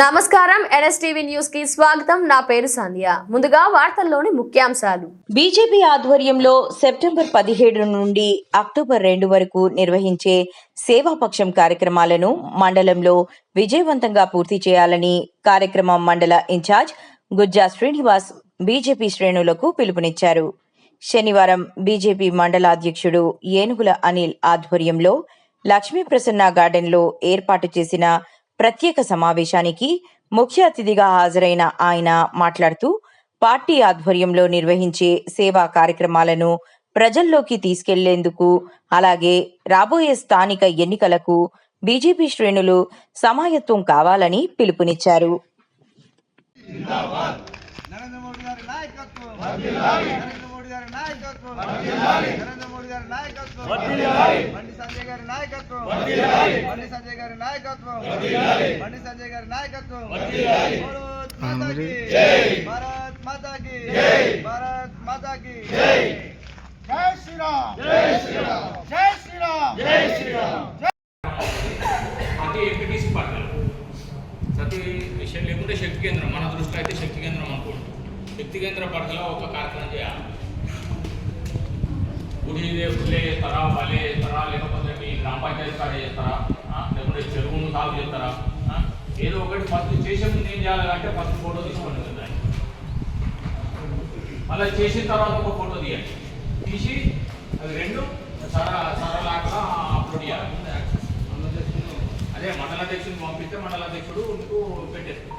నమస్కారం ఎన్ఎస్టీవీ న్యూస్కి స్వాగతం. నా పేరు సంధ్య. ముందుగా వార్తల్లోని ముఖ్యాంశాలు. బీజేపీ ఆధ్వర్యంలో సెప్టెంబర్ పదిహేడు నుండి అక్టోబర్ రెండు వరకు నిర్వహించే సేవాపక్షం కార్యక్రమాలను మండలంలో విజయవంతంగా పూర్తి చేయాలని కార్యక్రమం మండల ఇన్ఛార్జ్ గుజ్జా శ్రీనివాస్ బీజేపీ శ్రేణులకు పిలుపునిచ్చారు. శనివారం బీజేపీ మండలాధ్యక్షుడు ఏనుగుల అనిల్ ఆధ్వర్యంలో లక్ష్మీ ప్రసన్న గార్డెన్లో ఏర్పాటు చేసిన ప్రత్యేక సమావేశానికి ముఖ్య అతిథిగా హాజరైన ఆయన మాట్లాడుతూ పార్టీ ఆధ్వర్యంలో నిర్వహించే సేవా కార్యక్రమాలను ప్రజల్లోకి తీసుకెళ్ళేందుకు అలాగే రాబోయే స్థానిక ఎన్నికలకు బీజేపీ శ్రేణులు సమాయత్వం కావాలని పిలుపునిచ్చారు. నరేంద్ర మోడీ గారి నాయకత్వం. బండి సంజయ్ గారి నాయకత్వం. బండి సంజయ్ గారి నాయకత్వం. బండి సంజయ్ గారి నాయకత్వం. భారత్ మాతాకి. భారత్ మాతాకి. భారత్ మాతాకి. జై. శ్రీరామ్. జై శ్రీరామ్. జై శ్రీరామ్. జై శ్రీరామ్. ప్రతి ఎంపీటీసీ ప్రతి విషయం లేకుంటే శక్తి కేంద్రం మన దృష్టిలో అయితే శక్తి కేంద్రం అనుకోండి. శక్తి కేంద్ర పరిధిలో ఒక కార్యక్రమం చేయాలి. ఇదే దేవుళ్ళే చేస్తారా బలే చేస్తారా లేకపోతే మీ గ్రామ పంచాయతీ కాడ చేస్తారా? లేకపోతే చెరువును సాగు చేస్తారా? ఏదో ఒకటి ఫస్ట్ చేసే ముందు ఏం చేయాలంటే ఫస్ట్ ఫోటో తీసుకోండి దాన్ని. మళ్ళీ చేసిన తర్వాత ఒక ఫోటో తీయండి. తీసి అది రెండు సర సరళాగా అప్లోడ్ చేయాలి. అదే మండల అధ్యక్షుడిని పంపిస్తే మండల అధ్యక్షుడు మీకు పెట్టేస్తాడు.